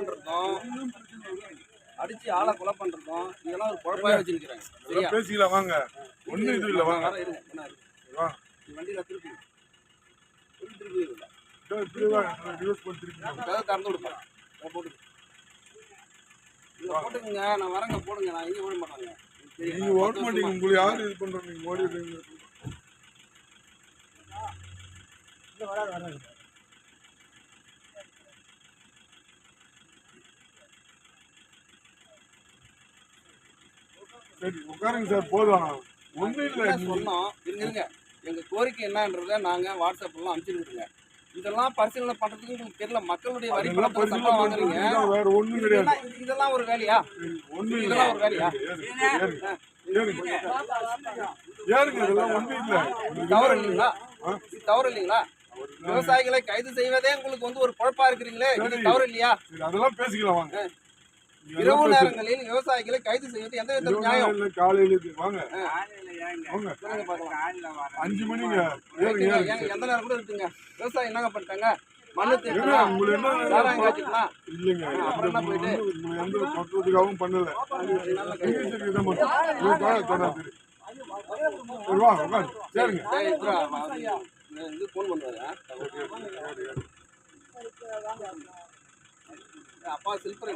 பண்றதும் அடிச்சு ஆளை கொலை பண்றதும் இதெல்லாம் ஒரு குழப்பாக வச்சிருக்கிறாங்க சரியா? பேசிக்கலாம் வாங்க. ஒண்ணும் இது இல்ல வாங்க. வண்டியில திருப்பி. திருப்பி திறந்து விடுப்பேன் போட்டு இதை போட்டுக்குங்க. நான் வரேங்க போடுங்க. நான் எங்கேயும் ஓட மாட்டாங்க நீங்க ஓட மாட்டீங்க. உங்களுக்கு யாரு இது பண்றோம் நீங்க ஓடிடுறீங்க. சரி உட்காருங்க சார் போதும். ஒண்ணும் இல்ல. சொன்னோம்? இருங்க இருங்க. எங்க கோரிக்கை என்னன்றதை நாங்க வாட்ஸ்அப்லாம் அனுப்பிச்சிருக்கோங்க இதெல்லாம் பரிசீலனை பண்றதுக்கு உங்களுக்கு தெரியல. மக்களுடைய வரி பணத்தை சம்பளம் வாங்குறீங்க. வேற ஒண்ணும் கிடையாது. இதெல்லாம் ஒரு வேலையா? இல்ல. இதெல்லாம் ஒரு வேலையா? ஏறுங்க. இதெல்லாம் இல்ல. தவறு இல்லைங்களா? தவறு இல்லைங்களா? விவசாயிகளை கைது செய்வதே உங்களுக்கு வந்து ஒரு குழப்பா இருக்கிறீங்களே. இது. தவறு இல்லையா? அதெல்லாம் பேசிக்கலாம் வாங்க. இரவு நேரங்களில் விவசாயிகளை கைது செய்வது எந்த விதத்தில் நியாயம்? இல்ல காலையில. வாங்க. அஞ்சு மணிங்க. எந்த நேரம் கூட இருக்குங்க? விவசாயி என்னங்க பண்ணிட்டாங்க? இல்லைங்க. பண்ணல. சரிங்க. இது ஃபோன் பண்ணுவாரு அப்பா சில்பர்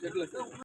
செட்டில் சார்